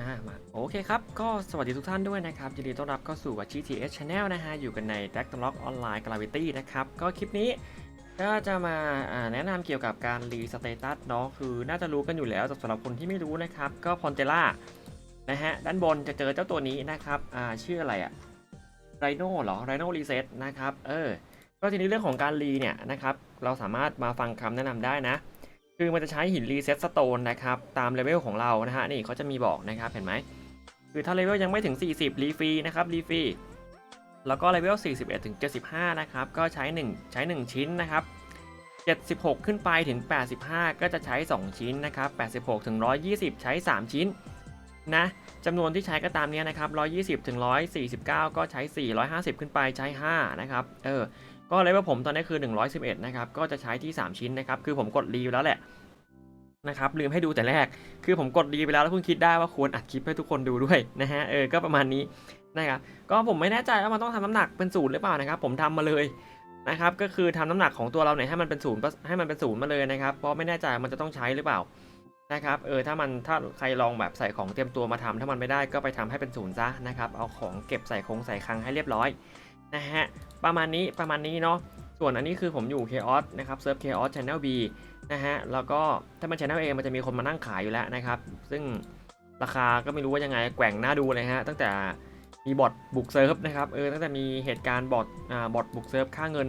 อ่ามาโอเคครับ ก็สวัสดีทุกท่านด้วยนะครับ ยินดีต้อนรับเข้าสู่วัชิ TS Channel นะฮะ อยู่กันในแ d a c t o l o g Online Gravity นะครับ ก็คลิปนี้ก็จะมาแนะนำเกี่ยวกับการรีสเตตัสเนาะคือน่าจะรู้กันอยู่แล้วแต่สำหรับคนที่ไม่รู้นะครับ ก็พอนเ e ล่านะฮะ ด้านบนจะเจอเจ้าตัวนี้นะครับ อ่าชื่ออะไรอะไรโน่เหรอไรโน่รีเซ็ตนะครับ เออ ก็ทีนี้เรื่องของการรีเนี่ยนะครับ เราสามารถมาฟังคำแนะนำได้นะ คือมันจะใช้หินรีเซ็ตสโตนนะครับ ตามเลเวลของเรานะฮะ นี่เขาจะมีบอกนะครับ เห็นไหม คือถ้าเลเวลยังไม่ถึง 40 รีฟรีนะครับ รีฟรี แล้วก็เลเวล 41 ถึง 75 นะครับ ก็ใช้ 1 ใช้ 1 ชิ้นนะครับ 76 ขึ้นไปถึง 85 ก็จะใช้ 2 ชิ้นนะครับ 86 ถึง 120 ใช้ 3 ชิ้น นะจำนวนที่ใช้ก็ตามเนี้ยนะครับ120ถึง149 ก็ใช้ 450 ขึ้นไปใช้ 5 นะครับ เออ ก็เลเวลผมตอนนี้คือ 111 นะครับ ก็จะใช้ที่ 3 ชิ้นนะครับ คือผมกดรีวแล้วแหละนะครับ ลืมให้ดูแต่แรก คือผมกดรีไปแล้วแล้วเพิ่งคิดได้ว่าควรอัดคลิปให้ทุกคนดูด้วยนะฮะ เออ ก็ประมาณนี้นะครับ ก็ผมไม่แน่ใจว่ามันต้องทำน้ำหนักเป็นศูนย์หรือเปล่านะครับ ผมทำมาเลยนะครับ ก็คือทำน้ำหนักของตัวเราเนี่ยให้มันเป็นศูนย์ให้มันเป็นศูนย์มาเลยนะครับ เพราะไม่แน่ใจมันจะต้องใช้หรือเปล่า นะครับ เออ ถ้ามัน ถ้าใครลองแบบใส่ของเตรียมตัวมาทำถ้ามันไม่ได้ก็ไปทำให้เป็นศูนย์ซะนะครับ เอาของเก็บใส่คงใส่คลังให้เรียบร้อยนะฮะ ประมาณนี้ ประมาณนี้เนาะ ส่วนอันนี้คือผมอยู่ Chaos นะครับ เซิร์ฟ Chaos Channel B นะฮะ แล้วก็ถ้ามัน Channel A มันจะมีคนมานั่งขายอยู่แล้วนะครับ ซึ่งราคาก็ไม่รู้ว่ายังไง แกว่งหน้าดูเลยฮะ ตั้งแต่มีบอทบุกเซิร์ฟนะครับ เออ ตั้งแต่มีเหตุการณ์บอท อ่า บอทบุกเซิร์ฟ ค่าเงิน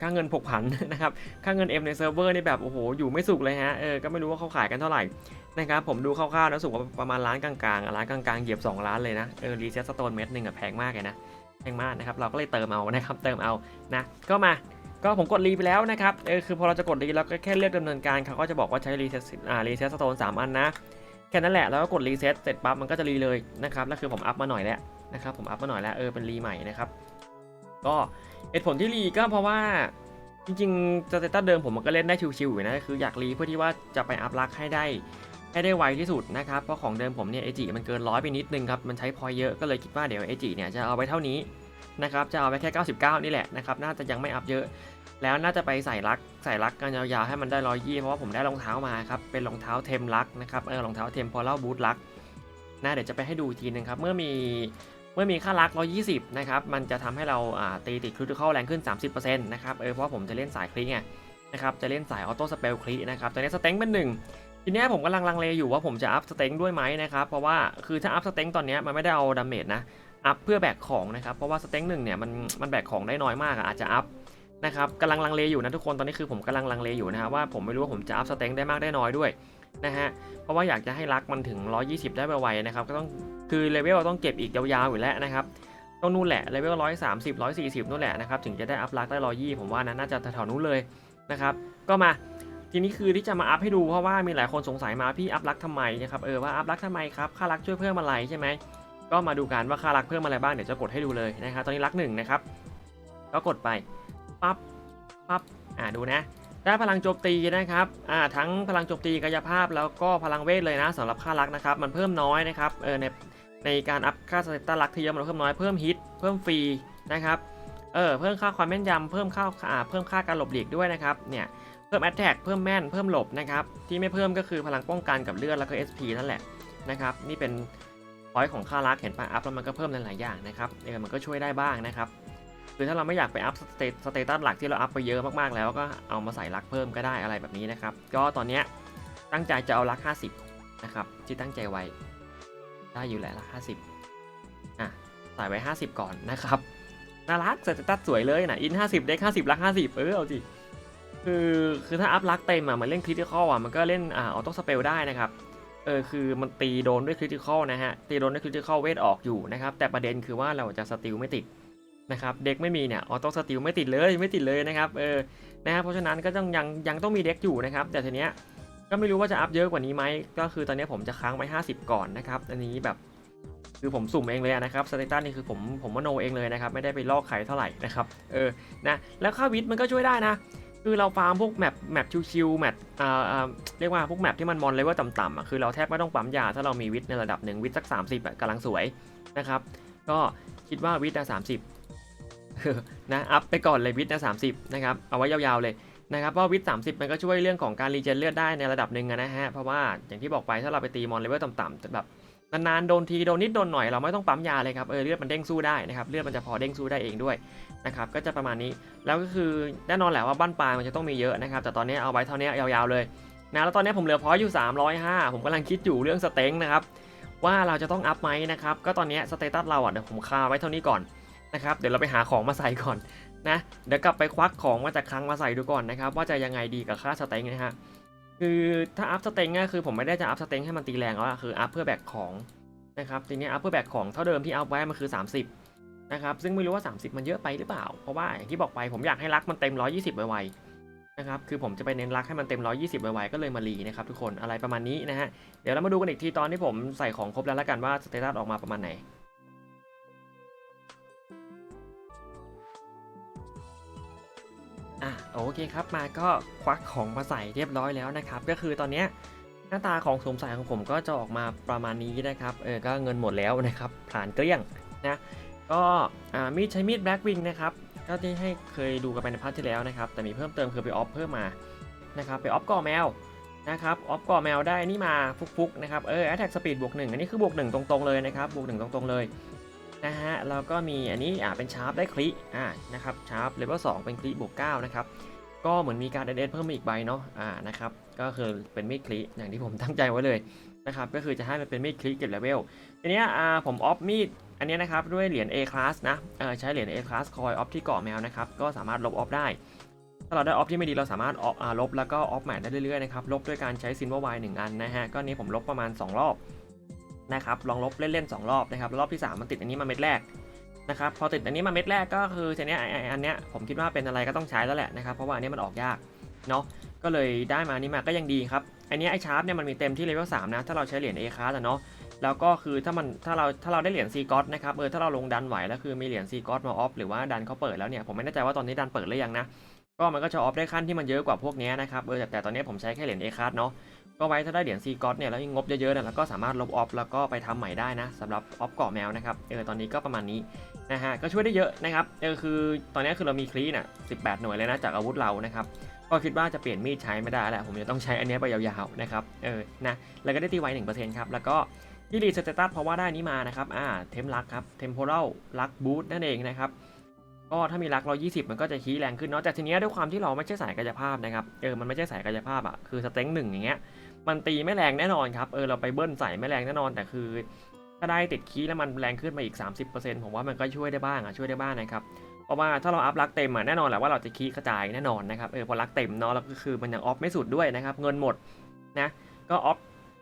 ค่าเงินผกผันนะครับ ค่าเงิน M ในเซิร์ฟเวอร์นี่แบบโอ้โหอยู่ไม่สุกเลยฮะ เออ ก็ไม่รู้ว่าเขาขายกันเท่าไหร่นะครับ ผมดูคร่าวๆแล้วสุกประมาณล้านกลางๆล้านกลางๆเหยียบ 2 ล้านเลยนะ เออรีเซ็ตสโตนเม็ดหนึ่งอะแพงมากเลยนะ แพงมากนะครับ เราก็เลยเติมเอานะครับ เติมเอานะ ก็มา ก็ผมกดรีไปแล้วนะครับ เออ คือพอเราจะกดรีเราก็แค่เลือกดำเนินการเขาก็จะบอกว่าใช้รีเซ็ตอ่ารีเซ็ตสโตนสามอันนะ แค่นั้นแหละ แล้วก็กดรีเซ็ตเสร็จปั๊บมันก็จะรีเลยนะครับ แล้วคือผมอัพมาหน่อยแล้วนะครับ ผมอัพมาหน่อยแล้ว เออ เป็นรีใหม่นะครับ ก็เหตุผลที่รีก็เพราะว่าจริงๆสเตตัสเดิมผมมันก็เล่นได้ชิวๆอยู่นะคืออยากรีเพื่อที่ว่าจะไปอัพลักให้ได้ให้ได้ไวที่สุดนะครับ เพราะของเดิมผมเนี่ยเอจิมันเกินร้อยไปนิดนึงครับ มันใช้พอยเยอะก็เลยคิดว่าเดี๋ยวเอจิเนี่ยจะเอาไว้เท่านี้นะครับ จะเอาไว้แค่ 99 นี่แหละนะครับ น่าจะยังไม่อัพเยอะ แล้วน่าจะไปใส่ลักใส่ลักกันยาวๆให้มันได้ร้อยยี่เพราะว่าผมได้รองเท้ามาครับ เป็นรองเท้าเทมลักนะครับ เออรองเท้าเทมพอเล่าบูทลักนะเดี๋ยวจะไปให้ดูอีกทีนึงครับ เมื่อมี เมื่อมีค่าลัก 120 นะครับ มันจะทำให้เราตีติดคริติคอลแรงขึ้น 30%นะครับ เออ เพราะผมจะเล่นสายคลิกไงนะครับ จะเล่นสายออโต้สเปลคลินะครับ ตอนนี้สเต็งเป็นหนึ่งทีนี้ผมกำลังลังเลอยู่ว่าผมจะอัพสเต็งด้วยไหมนะครับ เพราะว่าคือถ้าอัพสเต็งตอนนี้มันไม่ได้เอาดาเมจนะ อัพเพื่อแบกของนะครับ เพราะว่าสเต็งหนึ่งเนี่ยมันมันแบกของได้น้อยมากอาจจะอัพนะครับกำลังลังเลอยู่นะทุกคน ตอนนี้คือผมกำลังลังเลอยู่นะครับว่าผมไม่รู้ว่าผมจะอัพสเต็งได้มากได้น้อยด้วย นะฮะ เพราะว่าอยากจะให้รักมันถึง 120 ได้ไวๆนะครับ ก็ต้องคือเลเวลต้องเก็บอีกยาวๆอยู่แล้วนะครับต้องนู่นแหละเลเวล130 140นู่นแหละนะครับถึงจะได้อัพรักได้120ผมว่านะน่าจะแถวๆนู้นเลยนะครับ ก็มาทีนี้คือที่จะมาอัพให้ดูเพราะว่ามีหลายคนสงสัยมาพี่อัพรักทำไมนะครับเออว่าอัพรักทำไมครับค่ารักช่วยเพิ่มอะไรใช่ไหมก็มาดูกันว่าค่ารักเพิ่มอะไรบ้างเดี๋ยวจะกดให้ดูเลยนะครับตอนนี้รักหนึ่งนะครับก็กดไปปั๊บปั๊บอ่าดูนะ ได้พลังโจมตีนะครับอ่าทั้งพลังโจมตีกายภาพแล้วก็พลังเวทเลยนะสำหรับค่ารักนะครับ มันเพิ่มน้อยนะครับเออในในการอัพค่าสเตตัสรักที่เยอะมันเพิ่มน้อยเพิ่มฮิตเพิ่มฟรีนะครับเออเพิ่มค่าความแม่นยำเพิ่มค่าอ่าเพิ่มค่าการหลบหลีกด้วยนะครับเนี่ยเพิ่มแอตแทกเพิ่มแม่นเพิ่มหลบนะครับที่ไม่เพิ่มก็คือพลังป้องกันกับเลือดแล้วก็ SP นั่นแหละนะครับนี่เป็นพอยต์ของค่ารักเห็นปะอัพแล้วมันก็เพิ่มหลายๆอย่างนะครับเออมันก็ช่วยได้บ้างนะครับ คือถ้าเราไม่อยากไปอัพสเตตัสหลักที่เราอัพไปเยอะมากๆแล้วก็เอามาใส่ลักเพิ่มก็ได้อะไรแบบนี้นะครับ ก็ตอนนี้ตั้งใจจะเอาลัก 50 นะครับที่ตั้งใจไว้ ได้อยู่แหละลัก 50 อะใส่ไว้ 50 ก่อนนะครับน่ารักสเตตัสสวยเลยนะอิน 50เด็ก50 ลัก 50 เออเอาสิคือคือถ้าอัพลักเต็มอะมันเล่นคริติคอลอะมันก็เล่นอ่าออโต้สเปลได้นะครับเออคือมันตีโดนด้วยคริติคอลนะฮะตีโดนด้วยคริติคอลเวทออกอยู่นะครับแต่ประเด็นคือว่าเราจะสติลไม่ติด นะครับเด็กไม่มีเนี่ยออโต้สติลไม่ติดเลยไม่ติดเลยนะครับเออนะครับเพราะฉะนั้นก็ต้องยังยังต้องมีเด็กอยู่นะครับ แต่ทีเนี้ยก็ไม่รู้ว่าจะอัพเยอะกว่านี้ไหมก็คือตอนนี้ผมจะค้างไว้ 50 ก่อนนะครับอันนี้แบบคือผมสุ่มเองเลยนะครับสเตตัสนี่คือผมผมมโนเองเลยนะครับไม่ได้ไปลอกใครเท่าไหร่นะครับเออนะแล้วค่าวิทย์มันก็ช่วยได้นะคือเราฟาร์มพวกแมปแมปชิวๆแมปอ่าอ่าเรียกว่าพวกแมปที่มันมอนเลเวลต่ำๆอะคือเราแทบไม่ต้องปั๊มยาถ้าเรามีวิทย์ในระดับหนึ่งวิทย์สัก 30อะกำลังสวยนะครับก็คิดว่าวิทย์อะ30 นะอัพไปก่อนเลยวิทย์นะสามสิบนะครับเอาไว้ยาวๆเลยนะครับเพราะวิทสามสิบมันก็ช่วยเรื่องของการรีเจนเลือดได้ในระดับหนึ่งนะฮะเพราะว่าอย่างที่บอกไปถ้าเราไปตีมอนเลเวลต่ำๆแบบนานๆโดนทีโดนนิดโดนหน่อยเราไม่ต้องปั๊มยาเลยครับเออเลือดมันเด้งสู้ได้นะครับเลือดมันจะพอเด้งสู้ได้เองด้วยนะครับก็จะประมาณนี้แล้วก็คือแน่นอนแหละว่าบ้านปลายมันจะต้องมีเยอะนะครับแต่ตอนนี้เอาไว้เท่านี้ยาวๆเลยนะแล้วตอนนี้ผมเหลือพออยู่ 305 ผมกำลังคิดอยู่เรื่องสเต็งนะครับว่าเราจะต้องอัพไหมนะครับก็ตอนนี้สเตตัสเราอะเดี๋ยวผมคาไว้เท่านี้ก่อน นะครับเดี๋ยวเราไปหาของมาใส่ก่อนนะเดี๋ยวกลับไปควักของมาจากคลังมาใส่ดูก่อนนะครับว่าจะยังไงดีกับค่าสเต็งนะฮะคือถ้าอัพสเต็งก็คือผมไม่ได้จะอัพสเต็งให้มันตีแรงแล้วคืออัพเพื่อแบกของนะครับทีนี้อัพเพื่อแบกของเท่าเดิมที่อัพไว้มันคือ 30นะครับซึ่งไม่รู้ว่า 30 มันเยอะไปหรือเปล่า เพราะว่าอย่างที่บอกไปผมอยากให้รักมันเต็ม 120 ไวๆนะครับคือผมจะไปเน้นรักให้มันเต็ม 120 ไวๆก็เลยมารีนะครับทุกคนอะไรประมาณนี้นะฮะเดี๋ยวเรามาดูกันอีกทีตอนที่ผมใส่ของครบแล้วละกันว่าสเตตัสออกมาประมาณไหน อะโอเคครับมาก็ควักของมาใส่เรียบร้อยแล้วนะครับ ก็คือตอนเนี้ยหน้าตาของสวมใส่ของผมก็จะออกมาประมาณนี้นะครับเออก็เงินหมดแล้วนะครับผ่านเกลี้ยงนะก็อ่ามีดใช้มีดแบล็กวิงนะครับก็ที่ให้เคยดูกันไปในพาร์ทที่แล้วนะครับ แต่มีเพิ่มเติมคือไปออฟเพิ่มมานะครับไปออฟก่อแมวนะครับออฟก่อแมวได้นี่มาฟุกๆนะครับเออแอตแทกสปีดบวกหนึ่งอันนี้คือบวกหนึ่งตรงๆเลยนะครับบวกหนึ่งตรงๆเลย นะฮะแล้วก็มีอันนี้อ่าเป็นชาร์ปได้คลิอ่านะครับชาร์ปเลเวลสองเป็นคลิบวกเก้านะครับก็เหมือนมีการเดนเพิ่มมาอีกใบเนาะอ่านะครับก็คือเป็นมีดคลิอย่างที่ผมตั้งใจไว้เลยนะครับก็คือจะให้มันเป็นมีดคลิเก็บเลเวลทีนี้อ่าผมออฟมีดอันนี้นะครับด้วยเหรียญ A class นะใช้เหรียญ A class คอยออฟที่เกาะแมวนะครับก็สามารถลบออฟได้ ถ้าเราได้ออฟที่ไม่ดีเราสามารถออฟลบแล้วก็ออฟใหม่ได้เรื่อยๆนะครับลบด้วยการใช้ซินเวอร์ไวหนึ่งอันนะฮะก็นี้ผมลบประมาณ 2 รอบ นะครับลองลบเล่นๆ2รอบนะครับรอบที่ 3 มันติดอันนี้มาเม็ดแรกนะครับพอติดอันนี้มาเม็ดแรกก็คือทีนี้ไออันเนี้ยผมคิดว่าเป็นอะไรก็ต้องใช้แล้วแหละนะครับเพราะว่าอันนี้มันออกยากเนาะก็เลยได้มานี่มาก็ยังดีครับอันนี้ไอชาร์ปเนี่ยมันมีเต็มที่เลเวล3นะถ้าเราใช้เหรียญ A คาร์อะเนาะแล้วก็คือถ้ามันถ้าเราถ้าเราได้เหรียญ C กอนะครับเออถ้าเราลงดันไหวแล้วคือมีเหรียญ C กอมาออฟหรือว่าดันเขาเปิดแล้วเนี่ยผมไม่แน่ใจว่าตอนนี้ดันเปิดหรือยังนะก็มันก็จะออฟได้ขั้นที่มันเยอะกว่าพวกนี้นะครับเออแต่ตอนนี้ผมใช้แค่เหรียญ A คาร์เนาะ ก็ไว้ถ้าได้เหรียญ C กอเนี่ยแล้วงบเยอะๆเนี่ยเราก็สามารถลบออฟแล้วก็ไปทำใหม่ได้นะสำหรับออฟเกาะแมวนะครับเออตอนนี้ก็ประมาณนี้นะฮะก็ช่วยได้เยอะนะครับเออคือตอนนี้คือเรามีคลีน่ะ18 หน่วยเลยนะจากอาวุธเรานะครับก็คิดว่าจะเปลี่ยนมีดใช้ไม่ได้แหล้วผมจะต้องใช้อันนี้ไปยาวๆนะครับเออนะแล้วก็ได้ตีไว้หนึ่งเปอร์เซ็นต์ครับแล้วก็ที่รีสเตตัสเพราะว่าได้นี้มานะครับอ่าเทมลักครับเทมโพรัลลักบูทนั่นเองนะครับ ก็ถ้ามีลัก120มันก็จะคีแรงขึ้นเนาะแต่ทีเนี้ยด้วยความที่เราไม่ใช่สายกายภาพนะครับเออมันไม่ใช่สายกายภาพอะคือสเต็งหนึ่งอย่างเงี้ยมันตีไม่แรงแน่นอนครับเออเราไปเบิ้ลใส่ไม่แรงแน่นอนแต่คือถ้าได้ติดคีย์แล้วมันแรงขึ้นมาอีก 30%ผมว่ามันก็ช่วยได้บ้างอะช่วยได้บ้างนะครับเพราะว่าถ้าเราอัพลักเต็มอะแน่นอนแหละว่าเราจะคีย์กระจายแน่นอนนะครับเออพอลักเต็มเนาะแล้วก็คือมันยังออฟไม่สุดด้วยนะครับเงินหมดนะก็ออฟ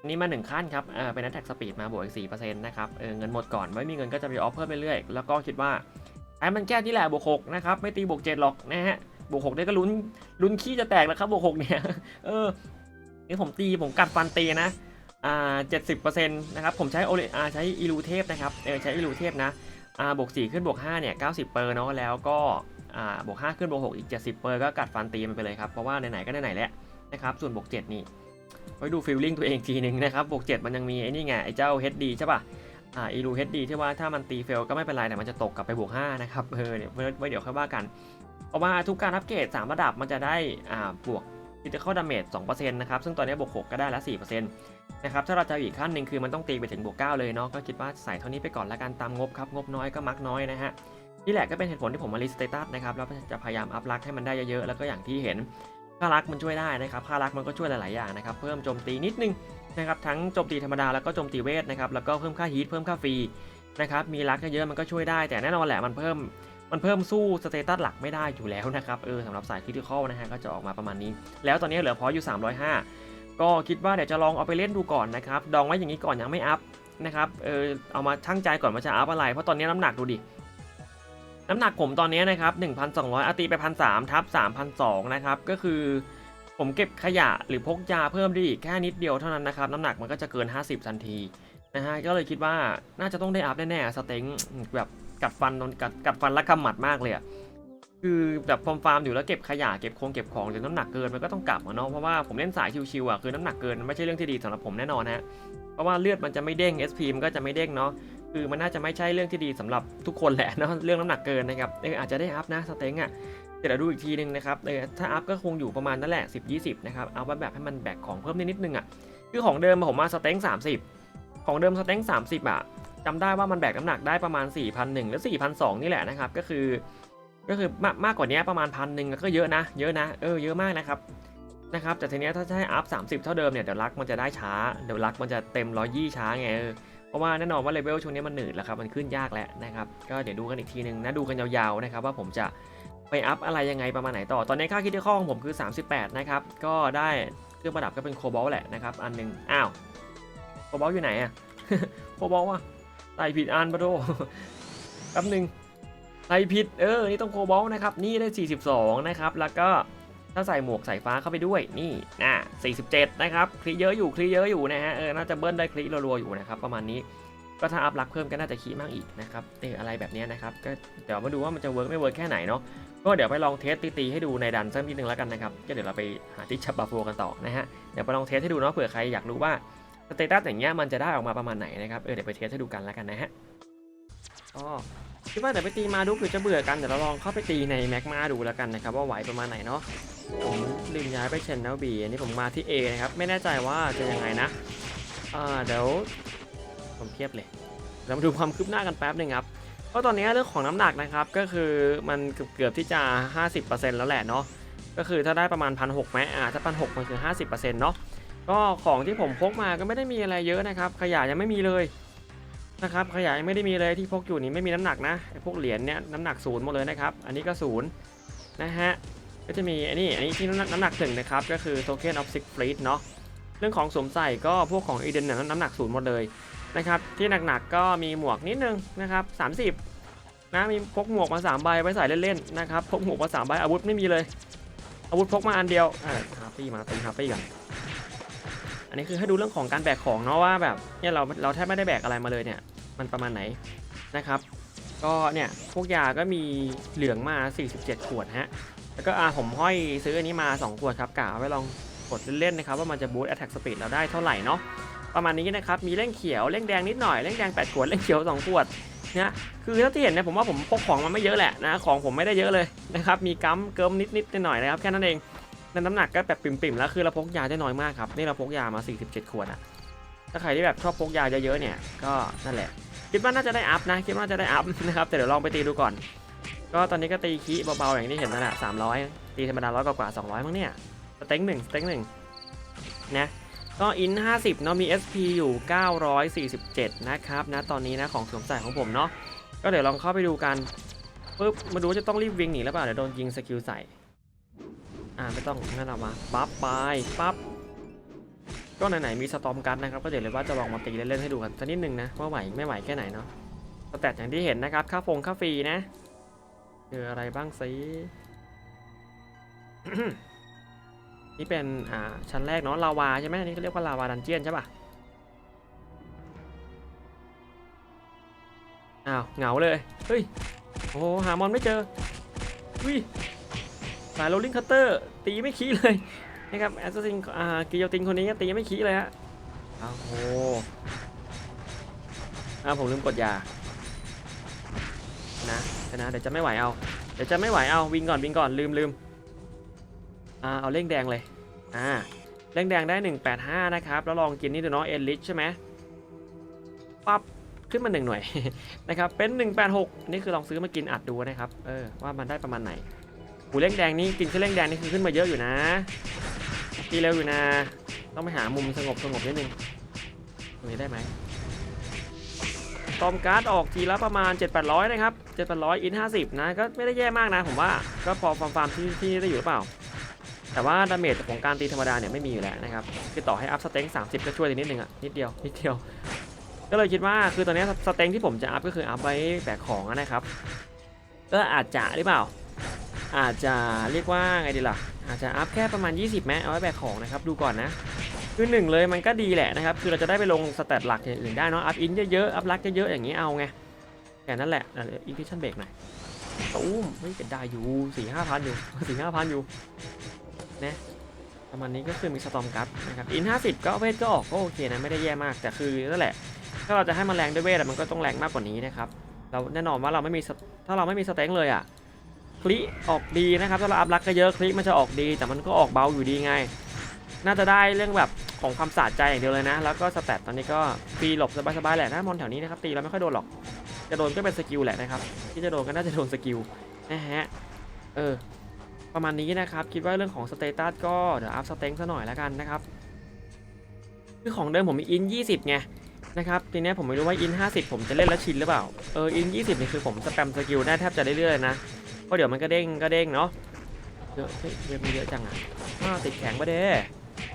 นี่มาหนึ่งขั้นครับเออเป็นนัทแท็กสปีดมาบวกอีกสี่เปอร์เซ็นต์นะครับเออเงินหมดก่อนไม่มีเงินก็จะไปออฟเพิ่มเรื่อยๆแล้วก็คิดว่า ไอ้มันแก้ที่แหละบวกหกนะครับไม่ตีบวกเจ็ดหรอกนะฮะบวกหกได้ก็ลุ้นลุ้นขี้จะแตกแล้วครับบวกหกเนี่ยเออนี่ผมตีผมกัดฟันตีนะอ่าเจ็ดสิบเปอร์เซ็นต์นะครับผมใช้โอเลอ่าใช้อิลูเทพนะครับเออใช้อิลูเทพนะอ่าบวกสี่ขึ้นบวกห้าเนี่ยเก้าสิบเปอร์เนาะแล้วก็อ่าบวกห้าขึ้นบวกหกอีกเจ็ดสิบเปอร์ก็กัดฟันตีมันไปเลยครับเพราะว่าไหนๆก็ไหนๆแล้วนะครับส่วนบวกเจ็ดนี่ไว้ดูฟิลลิ่งตัวเองทีหนึ่งนะครับบวกเจ็ดมันยังมีไอ้นี่ไงไอ้เจ้า HD ใช่ป่ะ อ่าอิลู HD ที่ว่าถ้ามันตีเฟลก็ไม่เป็นไรแต่มันจะตกกลับไปบวกห้านะครับเออเดี๋ยไว้เดี๋ยวค่อยว่ากันเพราะว่าทุกการอัปเกรด3ระดับมันจะได้อ่าบวก critical damage 2%นะครับซึ่งตอนนี้บวก 6 ก็ได้ละ4%นะครับถ้าเราจะอีกขั้นหนึ่งคือมันต้องตีไปถึงบวก 9 เลยเนาะก็คิดว่าใส่เท่านี้ไปก่อนละกันตามงบครับงบน้อยก็มักน้อยนะฮะนี่แหละก็เป็นเหตุผลที่ผมมาลิสต์สเตตัสนะครับแล้วจะพยายามอัพลักให้มันได้เยอะๆแล้วก็อย่างที่เห็น ค่ารักมันช่วยได้นะครับค่ารักมันก็ช่วยหลาย ๆ อย่างนะครับ เพิ่มโจมตีนิดนึงนะครับ ทั้งโจมตีธรรมดาแล้วก็โจมตีเวทนะครับ แล้วก็เพิ่มค่าฮีทเพิ่มค่าฟรีนะครับ มีรักเยอะๆมันก็ช่วยได้ แต่แน่นอนแหละมันเพิ่ม มันเพิ่มสู้สเตตัสหลักไม่ได้อยู่แล้วนะครับ เออสำหรับสายคริติคอลนะฮะก็จะออกมาประมาณนี้ แล้วตอนนี้เหลือพออยู่ 305 ก็คิดว่าเดี๋ยวจะลองเอาไปเล่นดูก่อนนะครับ ดองไว้อย่างนี้ก่อนยังไม่อัพนะครับ เออเอามาชั่งใจก่อนว่าจะอัพอะไร เพราะตอนนี้น้ำหนักดูดิ น้ำหนักผมตอนนี้นะครับ 1,200 อาตีไป1,300ทับ3,200 นะครับ ก็คือผมเก็บขยะหรือพกยาเพิ่มได้อีกแค่นิดเดียวเท่านั้นนะครับ น้ำหนักมันก็จะเกิน 50 ทันทีนะฮะ ก็เลยคิดว่าน่าจะต้องได้อัพแน่ๆ สเต็งแบบกัดฟันตรงกัดกัดฟันและกำหมัดมากเลยอะคือแบบฟาร์มฟาร์มอยู่แล้วเก็บขยะเก็บโครงเก็บของจนน้ำหนักเกินมันก็ต้องกลับเนาะเพราะว่าผมเล่นสายชิวๆอะคือน้ำหนักเกินมันไม่ใช่เรื่องที่ดีสำหรับผมแน่นอนฮะเพราะว่าเลือดมันจะไม่เด้ง SP มันก็จะไม่เด้งเนาะ คือมันน่าจะไม่ใช่เรื่องที่ดีสำหรับทุกคนแหละเนาะเรื่องน้ำหนักเกินนะครับเอออาจจะได้อัพนะสเต็งอะเดี๋ยวดูอีกทีนึงนะครับเออถ้าอัพก็คงอยู่ประมาณนั่นแหละ10 20นะครับเอาไว้แบบให้มันแบกของเพิ่มนิดนิดนึงอะคือของเดิมผมมาสเต็ง30 ของเดิมสเต็ง30อะจำได้ว่ามันแบกน้ำหนักได้ประมาณ 4,001หรือ4,002นี่แหละนะครับก็คือก็คือมากมากกว่านี้ประมาณพันหนึ่งก็เยอะนะ เยอะนะเออเยอะมากนะครับนะครับแต่ทีเนี้ยถ้าให้อัพ30 เท่าเดิมเนี่ยเดี๋ยวลักมันจะได้ช้าเดี๋ยวลักมันจะเต็มร้อยี่ช้าไง ราะว่าแน่นอนว่าเลเวลช่วงนี้มันหนืดแล้วครับ มันขึ้นยากแล้วนะครับ ก็เดี๋ยวดูกันอีกทีนึงนะ ดูกันยาวๆนะครับว่าผมจะไปอัพอะไรยังไงประมาณไหนต่อ ตอนนี้ค่าคิดที่ข้อของผมคือ 38 นะครับ ก็ได้เครื่องประดับก็เป็นโคบอลแหละนะครับ อันหนึงอ้าว โคบอลอยู่ไหนอะโคบอลวะใส่ผิดอันปะโทแป๊บหนึงใส่ผิด เออ นี่ต้องโคบอลนะครับ นี่ได้ 42 นะครับ แล้วก็ ถ้าใส่หมวกสายฟ้าเข้าไปด้วยนี่นะ47 นะครับคลีเยอะอยู่คลีเยอะอยู่นะฮะเออน่าจะเบิ้ลได้คลีรัวๆอยู่นะครับประมาณนี้ก็ถ้าอัพลักเพิ่มก็น่าจะคีมากอีกนะครับเอออะไรแบบนี้นะครับก็เดี๋ยวมาดูว่ามันจะเวิร์กไม่เวิร์กแค่ไหนเนาะก็เดี๋ยวไปลองเทสตีๆให้ดูในดันสักนิดนึงแล้วกันนะครับก็เดี๋ยวเราไปหาที่ชับบาโฟกันต่อนะฮะเดี๋ยวไปลองเทสให้ดูเนาะเผื่อใครอยากรู้ว่าสเตตัสอย่างเงี้ยมันจะได้ออกมาประมาณไหนนะครับเออเดี๋ยวไปเทสให้ดูกันแล้วกันนะฮะก็ คิดว่าเดี๋ยวไปตีมาดูเผื่อจะเบื่อกันเดี๋ยวเราลองเข้าไปตีในแม็กมาดูแล้วกันนะครับว่าไหวประมาณไหนเนาะผมลืมย้ายไปเชนแนลบีอันนี้ผมมาที่ A นะครับไม่แน่ใจว่าจะยังไงนะอ่าเดี๋ยวผมเทียบเลยเรามาดูความคืบหน้ากันแป๊บหนึ่งครับก็ตอนนี้เรื่องของน้ำหนักนะครับก็คือมันเกือบเกือบที่จะ 50%แล้วแหละเนาะก็คือถ้าได้ประมาณพันหกไหมอ่าถ้าพันหกมันคือ 50%เนาะก็ของที่ผมพกมาก็ไม่ได้มีอะไรเยอะนะครับขยะยังไม่มีเลย นะครับขยะยังไม่ได้มีเลยที่พกอยู่นี่ไม่มีน้ำหนักนะพวกเหรียญเนี่ยน้ำหนักศูนย์หมดเลยนะครับ อันนี้ก็ศูนย์นะฮะก็จะมีอันนี้อันนี้ที่น้ำหนักน้ำหนักหนึ่งนะครับก็คือโทเค็นออฟซิกฟลีดเนาะเรื่องของสวมใส่ก็พวกของอีเดนเนี่ยน้ำหนักศูนย์หมดเลยนะครับที่หนักๆก็มีหมวกนิดนึงนะครับ30นะมีพกหมวกมา3ใบไว้ใส่เล่นๆนะครับพกหมวกมา3ใบอาวุธไม่มีเลย อาวุธพกมาอันเดียวอ่าฮาร์ปี้มาตีฮาร์ปี้ก่อน อันนี้คือให้ดูเรื่องของการแบกของเนาะว่าแบบเนี่ยเราเราแทบไม่ได้แบกอะไรมาเลยเนี่ย มันประมาณไหนนะครับ ก็เนี่ยพวกยาก็มีเหลืองมา 47 ขวดฮะ แล้วก็อาผมห้อยซื้ออันนี้มา 2 ขวดครับกะไว้ลองกดเล่นๆนะครับว่ามันจะบูสต์ attack speed เราได้เท่าไหร่เนาะประมาณนี้นะครับ มีเร่งเขียวเร่งแดงนิดหน่อยเร่งแดง8ขวดเร่งเขียว2ขวดเนี่ยคือถ้าที่เห็นเนี่ยผมว่าผมพกของมาไม่เยอะแหละนะของผมไม่ได้เยอะเลยนะครับมีกัมเกิมนิดนิดๆหน่อยนะครับแค่นั้นเอง นน้ำหนักก็แบบปิ่มๆแล้วคือเราพกยาได้น้อยมากครับนี่เราพกยามา 47 ขวดอะถ้าใครที่แบบชอบพกยาเยอะๆเนี่ยก็นั่นแหละ คิดว่าน่าจะได้อัพนะคิดว่าจะได้อัพนะครับแต่เดี๋ยวลองไปตีดูก่อน ก็ตอนนี้ก็ตีคีเบาๆอย่างที่เห็นนั่นแหละ300ตีธรรมดาร้อยกว่าๆ200มั้งเนี่ยสเต็งหนึ่งสเต็งหนึ่งนะก็อิน 50 เนาะมี SP อยู่ 947 นะครับนะตอนนี้นะของสวมใส่ของผมเนาะก็เดี๋ยวลองเข้าไปดูกันปึ๊บมาดูจะต้องรีบวิ่งหนีหรือเปล่าเดี๋ยวโดนยิงสกิลใส่ อ่าไม่ต้องนั่นเอามาปั๊บไปปั๊บก็ไหนๆมีสตอมกันนะครับก็เดี๋ยวเลยว่าจะลองมาตีเล่นๆให้ดูกันสักนิดนึงนะว่าไหวไม่ไหวแค่ไหนเนาะสแตทอย่างที่เห็นนะครับค่าฟงค่าฟรีนะเจออะไรบ้างสินี่เป็นอ่าชั้นแรกเนาะลาวาใช่ไหมอันนี่เขาเรียกว่าลาวาดันเจียนใช่ปะอ้าวเหงาเลยเฮ้ยโอ้หหามอนไม่เจอวิ สายโรลลิงคัตเตอร์ตีไม่ขี้เลยนะครับแอสซินอ่ากิโยตินคนนี้ตีไม่ขี้เลยฮะโอ้โหอ่าผมลืมกดยานะนะเดี๋ยวจะไม่ไหวเอา เดี๋ยวจะไม่ไหวเอาวิ่งก่อนวิ่งก่อนลืมลืมอ่าเอาเร่งแดงเลยอ่าเร่งแดงได้ 185 นะครับ แล้วลองกินนี่ดูเนาะเอลิชใช่ไหมปั๊บขึ้นมา 1 หน่วยนะครับเป็น 186 นี่คือลองซื้อมากินอัดดูนะครับเออว่ามันได้ประมาณไหน หูเร่งแดงนี่กินเครื่องเร่งแดงนี่คือขึ้นมาเยอะอยู่นะตีเร็วอยู่นะ ต้องไปหามุมสงบสงบนิดนึงตรงนี้ได้ไหมตอมการ์ดออกทีละประมาณ 7-800 นะครับ 7-800 อิน 50 นะ ก็ไม่ได้แย่มากนะ ผมว่าก็พอฟาร์มฟาร์มที่ที่ได้อยู่หรือเปล่า แต่ว่าดาเมจของการตีธรรมดาเนี่ยไม่มีอยู่แล้วนะครับ คือต่อให้อัพสเต็ง30 ก็ช่วยได้นิดนึงอะนิดเดียว นิดเดียว ก็เลยคิดว่าคือตอนนี้สเต็งที่ผมจะอัพก็คืออัพไว้แบกของนะครับ ก็อาจจะหรือเปล่า อาจจะเรียกว่าไงดีล่ะ อาจจะอัพแค่ประมาณ 20แม้เอาไว้แบกของนะครับ ดูก่อนนะ คือหนึ่งเลยมันก็ดีแหละนะครับ คือเราจะได้ไปลงสเตตหลักอย่างอื่นได้เนาะ อัพอินเยอะๆ อัพลักเยอะๆ อย่างนี้เอาไงแค่นั้นแหละอินฟิชั่นเบรกหน่อยตุ้มเฮ้ยเป็นได้อยู่สี่ห้าพันอยู่สี่ห้าพันอยู่นะประมาณนี้ก็คือมีสตอมกัสนะครับ อิน50ก็เวทก็ออกก็โอเคนะ ไม่ได้แย่มาก แต่คือนั่นแหละ ถ้าเราจะให้มันแรงด้วยเวทอะมันก็ต้องแรงมากกว่านี้นะครับ เราแน่นอนว่าเราไม่มี ถ้าเราไม่มีสเต็งเลยอะ คลิออกดีนะครับถ้าเราอัพลักก็เยอะคลิมันจะออกดี แต่มันก็ออกเบาอยู่ดีไง น่าจะได้เรื่องแบบของความสะใจอย่างเดียวเลยนะ แล้วก็สแตทตอนนี้ก็ฟรีหลบสบายๆแหละนะมอนแถวนี้นะครับตีแล้วไม่ค่อยโดนหรอก จะโดนก็เป็นสกิลแหละนะครับที่จะโดนก็น่าจะโดนสกิลนะฮะเออประมาณนี้นะครับคิดว่าเรื่องของสเตตัสก็เดี๋ยวอัพสเต็งซะหน่อยแล้วกันนะครับคือของเดิมผมมีอิน 20 ไงนะครับทีเนี้ยผมไม่รู้ว่าอิน 50 ผมจะเล่นแล้วชินหรือเปล่าเอออิน 20 นี่คือผมสแปมสกิลได้แทบจะเรื่อยๆนะ เพราะเดี๋ยวมันก็เด้งก็เด้งเนาะเยอะเฮ้ยเว็บมีเยอะจังอะอ้าวติดแข็งปะเด้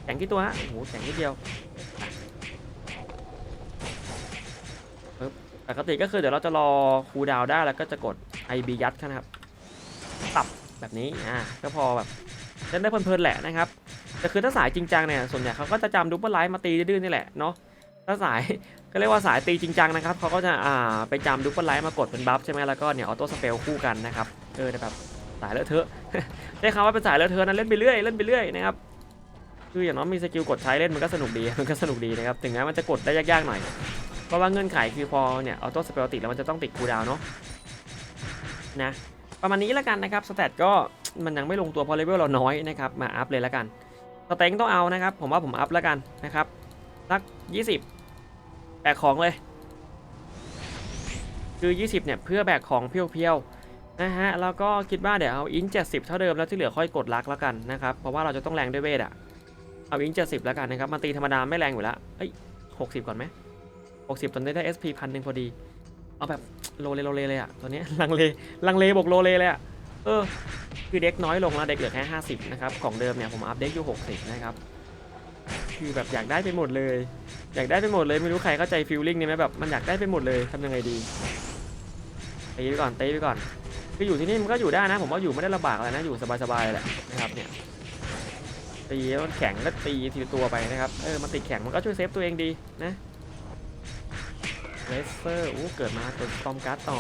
แข็งกี่ตัวฮะโอ้โหแข็งนิดเดียวปกติก็คือเดี๋ยวเราจะรอคูดาวได้แล้วก็จะกด IB ยัดนะครับตับแบบนี้อ่าก็พอแบบเล่นได้เพลินๆแหละนะครับแต่คือถ้าสายจริงจังเนี่ยส่วนใหญ่เขาก็จะจำดูเปอร์ไลท์มาตีดื้อๆนี่แหละเนาะ ถ้าสายก็เรียกว่าสายตีจริงจังนะครับเขาก็จะอ่าไปจำดูเปอร์ไลท์มากดเป็นบัฟใช่ไหมแล้วก็เนี่ยออโต้สเปลคู่กันนะครับเออแบบสายเลอะเทอะใช้คำว่าเป็นสายเลอะเทอะนะเล่นไปเรื่อยเล่นไปเรื่อยนะครับคืออย่างน้อยมีสกิลกดใช้เล่นมันก็สนุกดีมันก็สนุกดีนะครับถึงแม้มันจะกดได้ยากๆหน่อยเพราะว่าเงื่อนไขคือพอเนี่ยออโต้สเปลติดแล้วมันจะต้องติดคูดาวเนาะนะประมาณนี้แล้วกันนะครับสแตทก็มันยังไม่ลงตัวเพราะเลเวลเราน้อยนะครับมาอัพเลยแล้วกันสเต็งต้องเอานะครับผมว่าผมอัพแล้วกันนะครับสัก 20 แบกของเลย คือ 20 เนี่ย เพื่อแบกของเพียวๆนะฮะ แล้วก็คิดว่าเดี๋ยวเอาอิน70 เท่าเดิมแล้วที่เหลือค่อยกดลักแล้วกันนะครับ เพราะว่าเราจะต้องแรงด้วยเวทอะเอาอิน70 แล้วกันนะครับมาตีธรรมดาไม่แรงอยู่แล้วเอ้ย60 ก่อนไหม60 ตอนนี้ได้ SP พันหนึ่งพอดี เอาแบบโลเลโลเลเลยอะตอนนี้ลังเลลังเลบวกโลเลเลยอะเออคือเด็กน้อยลงแล้วเด็กเหลือแค่50นะครับของเดิมเนี่ยผมอัพเด็กอยู่60นะครับ คือแบบอยากได้ไปหมดเลย อยากได้ไปหมดเลยไม่รู้ใครเข้าใจฟีลลิ่งนี้ไหมแบบมันอยากได้ไปหมดเลยทำยังไงดีตีไปก่อนตีไปก่อนคืออยู่ที่นี่มันก็อยู่ได้นะ ผมว่าอยู่ไม่ได้ลำบากอะไรนะอยู่สบายๆแหละนะครับเนี่ยตีมันแข็งก็ตีทีตัวไปนะครับเออมันติดแข็งมันก็ช่วยเซฟตัวเองดีนะเลสเซอร์อู้เกิดมาตัวตอมการ์ดต่อ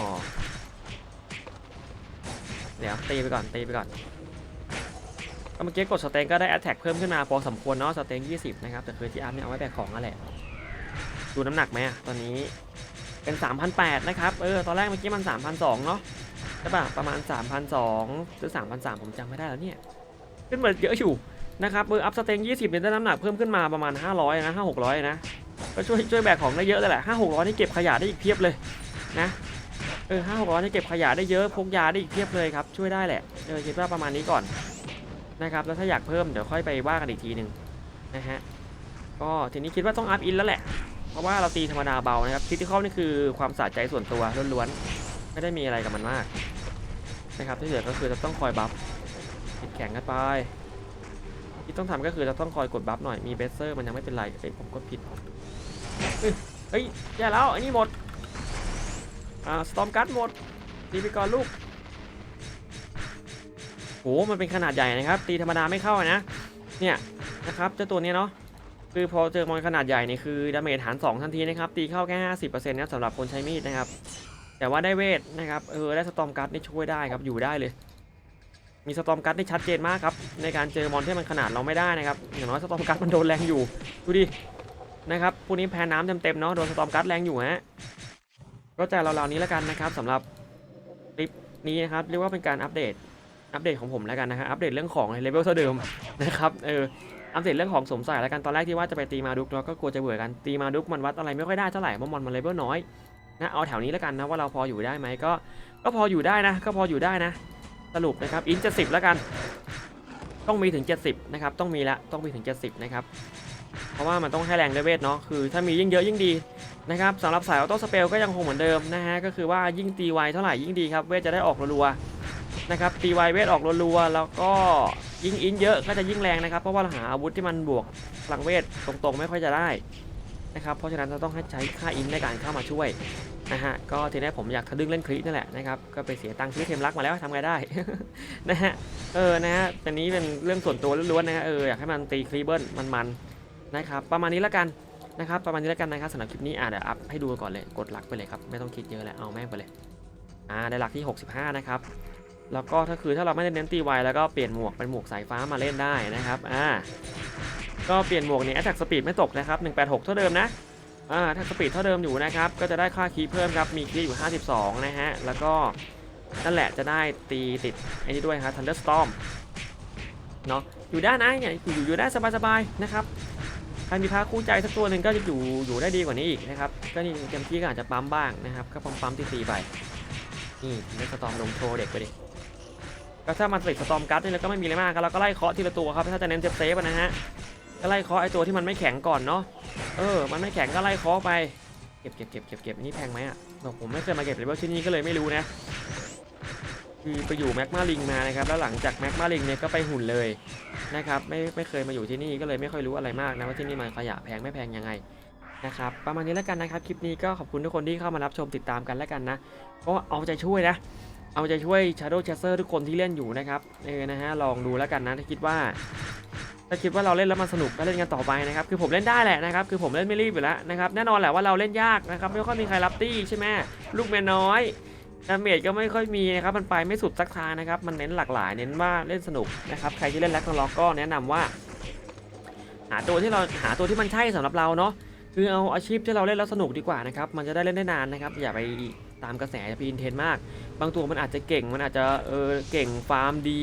เดี๋ยวตีไปก่อนตีไปก่อน เมื่อกี้กดสเต็งก็ได้แอตแทกเพิ่มขึ้นมาพอสมควรเนาะสเต็ง20 นะครับ แต่คือที่อัพเนี่ยเอาไว้แบกของนั่นแหละ ดูน้ำหนักไหมอะตอนนี้เป็น 3,800 นะครับ เออ ตอนแรกเมื่อกี้มัน 3,200 เนาะใช่ป่ะ ประมาณ 3,200 หรือ 3,300 ผมจำไม่ได้แล้วเนี่ย ขึ้นมาเยอะอยู่นะครับ เออ อัพสเต็ง20เนี่ยได้น้ำหนักเพิ่มขึ้นมาประมาณ 500 นะ 5-600 นะ ก็ช่วยช่วยแบกของได้เยอะเลยแหละ 5-600 นี่เก็บขยะได้อีกเพียบเลยนะเออ5-600นี่เก็บขยะได้เยอะพกยาได้อีกเพียบเลยครับ ช่วยได้แหละ เออคิดว่าประมาณนี้ก่อน นะครับ แล้วถ้าอยากเพิ่มเดี๋ยวค่อยไปว่ากันอีกทีหนึ่งนะฮะ ก็ทีนี้คิดว่าต้องอัพอินแล้วแหละ เพราะว่าเราตีธรรมดาเบานะครับคิดที่ข้อนี่คือความสะใจส่วนตัวล้วนๆ ไม่ได้มีอะไรกับมันมากนะครับที่เหลือก็คือจะต้องคอยบัฟติดแข็งกันไป ที่ต้องทำก็คือจะต้องคอยกดบัฟหน่อย มีเบสเซอร์มันยังไม่เป็นไรเอ้ยผมกดผิดเฮ้ยเฮ้ยแย่แล้วอันนี้หมด อ่า สตอมกัดหมดตีไปก่อนลูก โหมันเป็นขนาดใหญ่นะครับ ตีธรรมดาไม่เข้านะ เนี่ยนะครับเจ้าตัวนี้เนาะ คือพอเจอมอนขนาดใหญ่นี่คือดาเมจหาร2ทันทีนะครับ ตีเข้าแค่ 50%นะสำหรับคนใช้มีดนะครับ แต่ว่าได้เวทนะครับ เออได้สตอมกัดนี่ช่วยได้ครับ อยู่ได้เลย มีสตอมกัดนี่ชัดเจนมากครับ ในการเจอมอนที่มันขนาดเราไม่ได้นะครับ อย่างน้อยสตอมกัดมันโดนแรงอยู่ ดูดิ นะครับ พวกนี้แพ้น้ำเต็มๆเนาะ โดนสตอมกัดแรงอยู่ฮะ ก็ใจเราๆนี้แล้วกันนะครับสำหรับคลิปนี้นะครับ เรียกว่าเป็นการอัปเดต อัปเดตของผมแล้วกันนะครับอัปเดตเรื่องของเลเวลเท่าเดิมนะครับเอออัปเดตเรื่องของสมใส่แล้วกันตอนแรกที่ว่าจะไปตีมาดุกเราก็กลัวจะเบื่อกันตีมาดุกมันวัดอะไรไม่ค่อยได้เท่าไหร่เพราะมอนมันเลเวลน้อยนะเอาแถวนี้แล้วกันนะว่าเราพออยู่ได้ไหมก็ ก็พออยู่ได้นะ ก็พออยู่ได้นะ สรุปนะครับอินจะสิบแล้วกัน ต้องมีถึง 70นะครับต้องมีละต้องมีถึง 70นะครับเพราะว่ามันต้องให้แรงด้วยเวทเนาะคือถ้ามียิ่งเยอะยิ่งดีนะครับสำหรับสายออโต้สเปลก็ยังคงเหมือนเดิมนะฮะก็คือว่ายิ่งตีไวเท่าไหร่ยิ่งดีครับเวทจะได้ออกรัวๆ นะครับตีไวเวทออกรัวๆแล้วก็ยิงอินเยอะก็จะยิ่งแรงนะครับ เพราะว่าเราหาอาวุธที่มันบวกพลังเวทตรงๆ ไม่ค่อยจะได้นะครับเพราะฉะนั้นเราต้องให้ใช้ค่าอินในการเข้ามาช่วยนะฮะก็ทีนี้ผมอยากทะลึ่งเล่นคลินั่นแหละนะครับก็ไปเสียตังค์ซื้อเทมรักมาแล้วทำไงได้นะฮะเออนะฮะอันนี้เป็นเรื่องส่วนตัวล้วนๆนะฮะเอออยากให้มันตีคลีเบิลมันๆนะครับประมาณนี้แล้วกันนะครับประมาณนี้แล้วกันนะครับสำหรับคลิปนี้อะเดี๋ยวอัพให้ดูก่อนเลยกดลักไปเลยครับไม่ต้องคิดเยอะแล้วเอาแม่งไปเลยอ่าได้หลักที่ 65 นะครับ แล้วก็ถ้าคือถ้าเราไม่ได้เน้นตีไวแล้วก็เปลี่ยนหมวกเป็นหมวกสายฟ้ามาเล่นได้นะครับอ่าก็เปลี่ยนหมวกเนี้ attack speed ไม่ตกนะครับ186 เท่าเดิมนะอ่าถ้าสปีดเท่าเดิมอยู่นะครับก็จะได้ค่าคีย์เพิ่มครับมีคีย์อยู่ 52 นะฮะแล้วก็นั่นแหละจะได้ตีติดไอ้นี่ด้วยครับ Thunderstorm เนาะอยู่ได้นะเนี่ยอยู่อยู่ได้สบายๆนะครับใครมีพาคู่ใจสักตัวหนึ่งก็จะอยู่อยู่ได้ดีกว่านี้อีกนะครับก็นี่เต็มที่ก็อาจจะปั๊มบ้างนะครับก็ปั๊มปั๊มๆตีๆไปนี่ไม่สตอมลงโชว์เด็กไปดิ ก็ถ้ามันติดสตอมกัสนี่แล้วก็ไม่มีอะไรมากครับเราก็ไล่เคาะทีละตัวครับถ้าจะเน้นเซฟเซฟนะฮะก็ไล่เคาะไอตัวที่มันไม่แข็งก่อนเนาะเออ มันไม่แข็งก็ไล่เคาะไปเก็บเก็บเก็บเก็บเก็บอันนี้แพงไหมอะผมไม่เคยมาเก็บเลเวลที่นี่ก็เลยไม่รู้นะคือไปอยู่แม็กมาลิงมานะครับแล้วหลังจากแม็กมาลิงเนี่ยก็ไปหุ่นเลยนะครับไม่ไม่เคยมาอยู่ที่นี่ก็เลยไม่ค่อยรู้อะไรมากนะว่าที่นี่มันขยะแพงไม่แพงยังไงนะครับประมาณนี้แล้วกันนะครับคลิปนี้ก็ขอบคุณทุกคนที่เข้ามารับชมติดตามกันแล้วกันนะก็เอาใจช่วยนะ เอาใจช่วย Shadow Chaser ทุกคนที่เล่นอยู่นะครับเออนะฮะลองดูแล้วกันนะถ้าคิดว่า ถ้าคิดว่าเราเล่นแล้วมันสนุกก็เล่นกันต่อไปนะครับคือผมเล่นได้แหละนะครับคือผมเล่นไม่รีบอยู่แล้วนะครับแน่นอนแหละว่าเราเล่นยากนะครับไม่ค่อยมีใครรับตี้ใช่ไหมลูกแม่น้อยดาเมจก็ไม่ค่อยมีนะครับมันไปไม่สุดสักทางนะครับมันเน้นหลากหลายเน้นว่าเล่นสนุกนะครับใครที่เล่นแล็กล็อกก็แนะนำว่า หาตัวที่เราหาตัวที่มันใช่สำหรับเราเนาะคือเอาอาชีพที่เราเล่นแล้วสนุกดีกว่านะครับมันจะได้เล่นได้นานนะครับอย่าไปตามกระแสอย่าไปอินเทนมาก บางตัวมันอาจจะเก่งมันอาจจะเออเก่งฟาร์มดี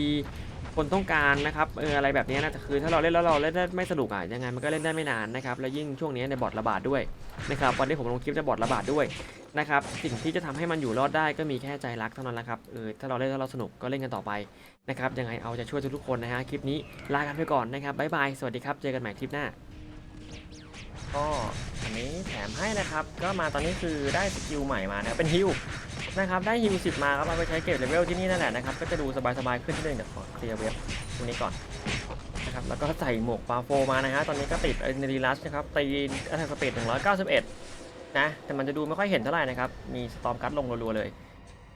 คนต้องการนะครับเอออะไรแบบนี้นะแต่คือถ้าเราเล่นแล้วเราเล่นได้ไม่สนุกอะยังไงมันก็เล่นได้ไม่นานนะครับแล้วยิ่งช่วงนี้ในบอทระบาดด้วยนะครับวันที่ผมลงคลิปในบอทระบาดด้วยนะครับสิ่งที่จะทำให้มันอยู่รอดได้ก็มีแค่ใจรักเท่านั้นแหละครับเออถ้าเราเล่นแล้วเราสนุกก็เล่นกันต่อไปนะครับยังไงเอาใจะช่วยทุกคนนะฮะคลิปนี้ลากันไปก่อนนะครับบ๊ายบายสวัสดีครับเจอกันใหม่คลิปหน้าก็อันนี้แถมให้นะครับก็มาตอนนี้คือได้สกิลใหม่มานะเป็นฮิว นะครับได้ฮิว10มาครับเอาไปใช้เก็บเลเวลที่นี่นั่นแหละนะครับก็จะดูสบายๆขึ้นที่นึงเดี๋ยวขอเคลียร์เว็บตรงนี้ก่อนนะครับแล้วก็ใส่หมวกปาโฟมานะฮะตอนนี้ก็ติดเนรีลัสนะครับตีอัตราสเปด191นะแต่มันจะดูไม่ค่อยเห็นเท่าไหร่นะครับมีสตอมกัดลงรัวๆเลย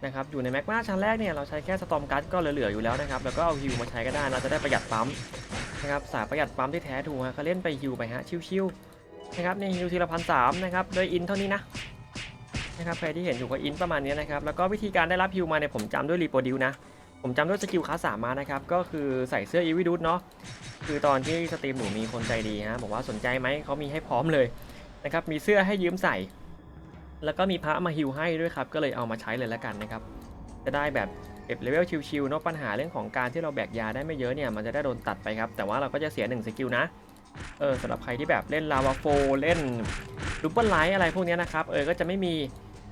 นะครับอยู่ในแม็กมาชั้นแรกเนี่ยเราใช้แค่สตอมกัดก็เหลือๆอยู่แล้วนะครับแล้วก็เอาฮิวมาใช้ก็ได้เราจะได้ประหยัดปั๊มนะครับสายประหยัดปั๊มที่แท้ถูกฮะเขาเล่นไปฮิวไปฮะชิวๆนะครับในฮิวทีละพันสามนะครับโดยอินเท่านี้นะ นะครับใครที่เห็นอยู่ก็อินประมาณนี้นะครับแล้วก็วิธีการได้รับฮิวมาเนี่ยผมจำด้วยรีโปรดิวนะผมจำด้วยสกิลคลาสสามมานะครับก็คือใส่เสื้ออีวิดูดเนาะคือตอนที่สตรีมหนูมีคนใจดีฮะบอกว่าสนใจไหมเขามีให้พร้อมเลยนะครับมีเสื้อให้ยืมใส่ แล้วก็มีพระมาฮิวให้ด้วยครับก็เลยเอามาใช้เลยแล้วกันนะครับจะได้แบบเก็บเลเวลชิวๆเนาะปัญหาเรื่องของการที่เราแบกยาได้ไม่เยอะเนี่ยมันจะได้โดนตัดไปครับแต่ว่าเราก็จะเสียหนึ่งสกิลนะเออสำหรับใครที่แบบเล่นลาวาโฟเล่นลูปเปอร์ไลท์อะไรพวกนี้นะครับเออก็จะไม่มี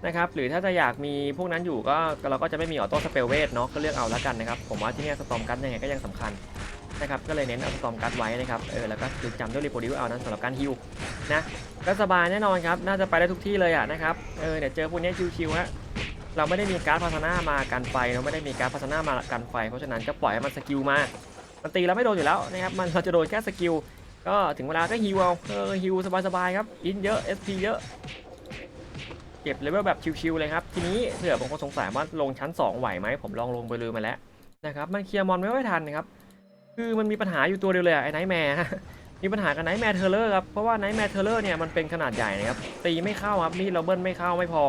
นะครับหรือถ้าจะอยากมีพวกนั้นอยู่ก็เราก็จะไม่มีออโต้สเปลเวทเนาะก็เลือกเอาแล้วกันนะครับผมว่าที่เนี่ยสตอมกัสยังไงก็ยังสำคัญนะครับก็เลยเน้นเอาสตอมกัสไว้นะครับเออแล้วก็คือจำด้วยรีโปรดิวเอานั้นสำหรับการฮิวนะก็สบายแน่นอนครับน่าจะไปได้ทุกที่เลยอะนะครับเออเดี๋ยวเจอพวกนี้ชิวๆฮะเราไม่ได้มีการดพัฒนามากันไฟเราไม่ได้มีการดพัฒนามากันไฟ เพราะฉะนั้นก็ปล่อยให้มันสกิลมามันตีเราไม่โดนอยู่แล้วนะครับมันเราจะโดนแค่สกิลก็ถึงเวลาก็ฮิวเอาเออฮิวสบายๆครับอินเยอะ SP เยอะ ก็บเลเวลแบบชิวๆเลยครับ ทีนี้เผื่อบางคนสงสัยว่าลงชั้น 2 ไหวไหมผมลองลงไปลยมมาแล้วนะครับมันเคลียร์มอนไม่ค่อยทันนะครับคือมันมีปัญหาอยู่ตัวเดียวเลยไอ้ไนท์แมร์มีปัญหากับไนท์แมร์เทเลอร์ครับเพราะว่าไนท์แมร์เทเลอร์เนี่ยมันเป็นขนาดใหญ่นะครับตีไม่เข้าครับมีดเราเบิ้ลไม่เข้าไม่พอ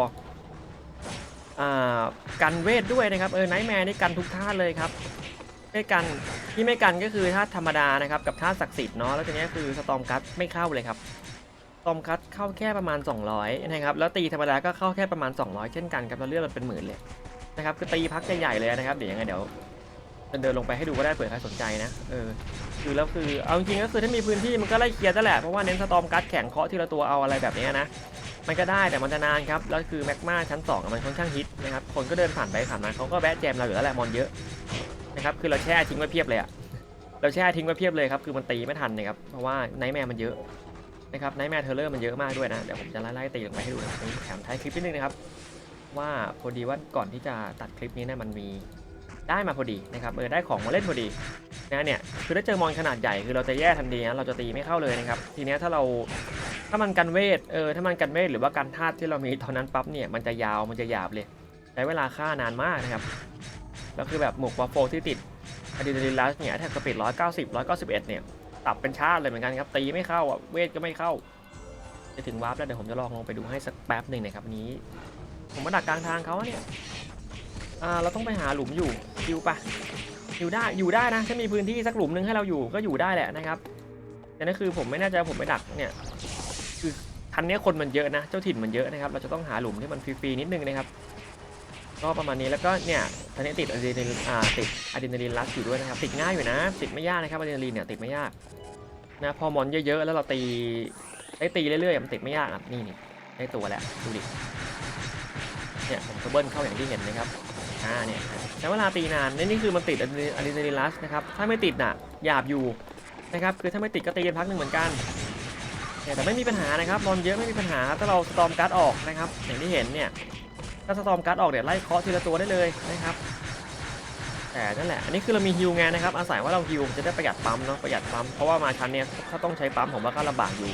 อ่ากันเวทด้วยนะครับเออไนท์แมร์นี่กันทุกท่าเลยครับไม่กันที่ไม่กันก็คือธาธรรมดานะครับกับธาศักดิ์สิทธิ์เนาะแล้วทีนี้คือสตอมคัตไม่เข้าเลยครับ ตอมคัตเข้าแค่ประมาณ 200 นะครับ แล้วตีธรรมดาก็เข้าแค่ประมาณ 200 เช่นกันครับแล้วเลือดมันเป็นหมื่นเลยนะครับคือตีพักใหญ่ๆเลยนะครับ เดี๋ยวยังไงเดี๋ยวเดินลงไปให้ดูก็ได้เผื่อใครสนใจนะเออคือแล้วคือเอาจริงๆก็คือถ้ามีพื้นที่มันก็ไล่เคลียร์นั่นแหละเพราะว่าเน้นสตอมคัตแข่งเคาะทีละตัวเอาอะไรแบบนี้นะมันก็ได้แต่มันจะนานครับแล้วคือแม็กมาชั้น2อะมันค่อนข้างฮิตนะครับคนก็เดินผ่านไปผ่านมาเขาก็แวะแจมเราอยู่แล้วแหละมอนเยอะนะครับคือเราแช่ทิ้งไว้เพียบเลยอะเราแช่ทิ้งไว้เพียบเลยครับคือมันตีไม่ทันนะครับเพราะว่าไนท์แมร์มันเยอะ นะครับไนท์แมร์เทเลอร์มันเยอะมากด้วยนะ เดี๋ยวผมจะไล่ๆตีลงไปให้ดูนะแถมท้ายคลิปนิดนึงนะครับ ว่าพอดีว่าก่อนที่จะตัดคลิปนี้เนะมันมีได้มาพอดีนะครับเออได้ของมาเล่นพอดีนะเนี่ยคือถ้าเจอมอนขนาดใหญ่คือเราจะแย่ทันทีนะเราจะตีไม่เข้าเลยนะครับทีนี้ถ้าเราถ้ามันกันเวทเออถ้ามันกันเวทหรือว่ากันธาตุที่เรามีตอนนั้นปั๊บเนี่ยมันจะยาวมันจะหยาบเลยใช้เวลาฆ่านานมากนะครับแล้วคือแบบหมวกวาโฟที่ติดอะดรีนาลีนลัสเนี่ยแท็กสปีด190 191เนี่ย ตับเป็นชาติเลยเหมือนกันครับ ตีไม่เข้าอะ เวทก็ไม่เข้า จะถึงวาร์ปแล้วเดี๋ยวผมจะลองลงไปดูให้สักแป๊บหนึ่งนะครับนี้ ผมมาดักกลางทางเขาเนี่ย อ่า เราต้องไปหาหลุมอยู่อยู่ปะอยู่ได้ อยู่ได้นะ ถ้ามีพื้นที่สักหลุมหนึงให้เราอยู่ก็อยู่ได้แหละนะครับ แต่นั่นคือผมไม่แน่ใจผมไปดักเนี่ย คือทันนี้คนมันเยอะนะ เจ้าถิ่นมันเยอะนะครับ เราจะต้องหาหลุมที่มันฟรีๆนิดนึงนะครับ ก็ประมาณนี้แล้วก็เนี่ยตอนนี้ติดอะดรีนาลีนอ่าติดอะดรีนาลีนรัชอยู่ด้วยนะครับติดง่ายอยู่นะ ติดไม่ยากนะครับอะดรีนาลีนเนี่ยติดไม่ยากนะพอมอนเยอะๆแล้วเราตีได้ตีเรื่อยๆมันติดไม่ยากครับนี่นี่ได้ตัวแล้วดูดิเนี่ยผมก็เบิ้ลเข้าอย่างที่เห็นนะครับอ่าเนี่ยใช้เวลาตีนานนี่นี่คือมันติดอะดรีอะดีนาลีนรัชนะครับถ้าไม่ติดน่ะหยาบอยู่นะครับคือถ้าไม่ติดก็ตีกันพักหนึ่งเหมือนกันเนี่ยแต่ไม่มีปัญหานะครับมอนเยอะไม่มีปัญหาถ้าเราสตอมการ์ดออกนะครับอย่างที่เห็นเนี่ย ถ้าสตอมการ์ดออกเดี๋ยวไล่เคาะทีละตัวได้เลยนะครับแต่นั่นแหละ อันนี้คือเรามีฮิวไงนะครับ อาศัยว่าเราฮิวจะได้ประหยัดปั๊มเนาะ ประหยัดปั๊ม เพราะว่ามาชั้นเนี้ยถ้าต้องใช้ปั๊มผมว่าก็ลำบากอยู่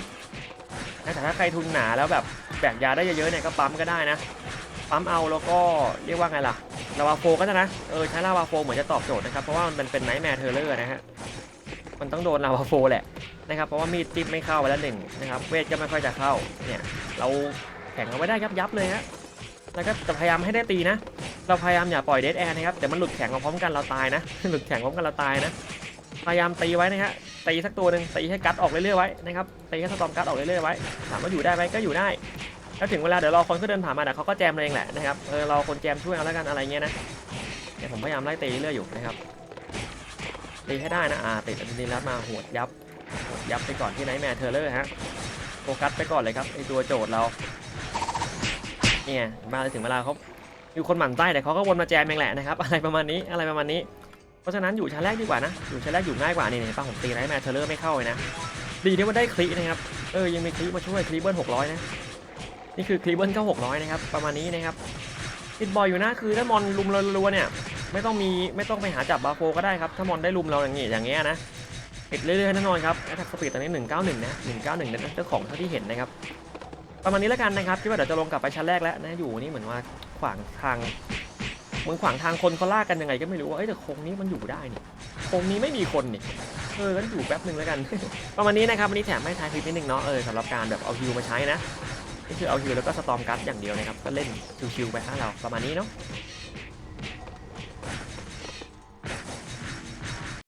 แต่ถ้าใครทุนหนาแล้วแบบแบกยาได้เยอะๆเนี่ยก็ปั๊มก็ได้นะ ปั๊มเอาแล้วก็เรียกว่าไงล่ะ ลาวาโฟก็ได้นะ เออใช้ลาวาโฟเหมือนจะตอบโจทย์นะครับ เพราะว่ามันเป็นไนท์แมร์เทเลอร์นะฮะ มันต้องโดนลาวาโฟแหละนะครับ เพราะว่ามีดจิ้มไม่เข้าไปแล้วหนึ่งนะครับ เวทก็ไม่ค่อยจะเข้า เนี่ยเราแข่งเอาไว้ได้ยับยับๆเลยฮะ แล้วก็จะพยายามให้ได้ตีนะ เราพยายามอย่าปล่อยเดดแอร์นะครับเดี๋ยวมันหลุดแข่งมาพร้อมกันเราตายนะ หลุดแข่งพร้อมกันเราตายนะ พยายามตีไว้นะฮะตีสักตัวหนึ่งตีให้กัดออกเรื่อยๆไว้นะครับตีให้สตอมกัดออกเรื่อยๆไว้ถามว่าอยู่ได้ไหมก็อยู่ได้แล้วถึงเวลาเดี๋ยวรอคนเขาเดินผ่านมาเดี๋ยวเขาก็แจมเราเองแหละนะครับเออรอคนแจมช่วยเอาแล้วกันอะไรเงี้ยนะเดี๋ยวผมพยายามไล่ตีเรื่อยๆอยู่นะครับตีให้ได้นะอ่าติดอันนี้แล้วมาหวดยับหวดยับไปก่อนที่ไนท์แมร์เทเลอร์ฮะโฟกัสไปก่อนเลยครับไอตัวโจทย์เรา เนี่ยมาถึงเวลาเขามีคนหมั่นไส้แต่เขาก็วนมาแจมเองแหละนะครับอะไรประมาณนี้อะไรประมาณนี้ เพราะฉะนั้นอยู่ชั้นแรกดีกว่านะ อยู่ชั้นแรกอยู่ง่ายกว่านี่นี่ป้าผมตีไนท์แมร์เทเลอร์ไม่เข้าเลยนะดีที่ว่าได้คลินะครับเออยังมีคลิมาช่วยคลิเบิลหกร้อยนะนี่คือคลิเบิลก็หกร้อยนะครับประมาณนี้นะครับติดบอยอยู่นะคือถ้ามอนลุมรัวๆเนี่ยไม่ต้องมีไม่ต้องไปหาจับบาโฟก็ได้ครับถ้ามอนได้ลุมเราอย่างงี้อย่างเงี้ยนะติดเรื่อยๆแน่นอนครับแอทแทกสปีดตอนนี้191นะ191นั่นเจ้าของเท่าที่เห็นนะครับ ประมาณนี้แล้วกันนะครับคิดว่าเดี๋ยวจะลงกลับไปชั้นแรกแล้วนะอยู่นี่เหมือนว่าขวางทางเหมือนขวางทางคนเขาลากกันยังไงก็ไม่รู้ว่าเอ้ยแต่โครงนี้มันอยู่ได้นี่โครงนี้ไม่มีคนนี่เออก็อยู่แป๊บหนึ่งแล้วกัน ประมาณนี้นะครับวันนี้แถมให้ท้ายคลิปนิดนึงเนาะเออสำหรับการแบบเอาฮิวมาใช้นะนี่คือเอาฮิวแล้วก็สตอมกัสอย่างเดียวนะครับก็เล่นชิวๆไปฮะเราประมาณนี้เนาะ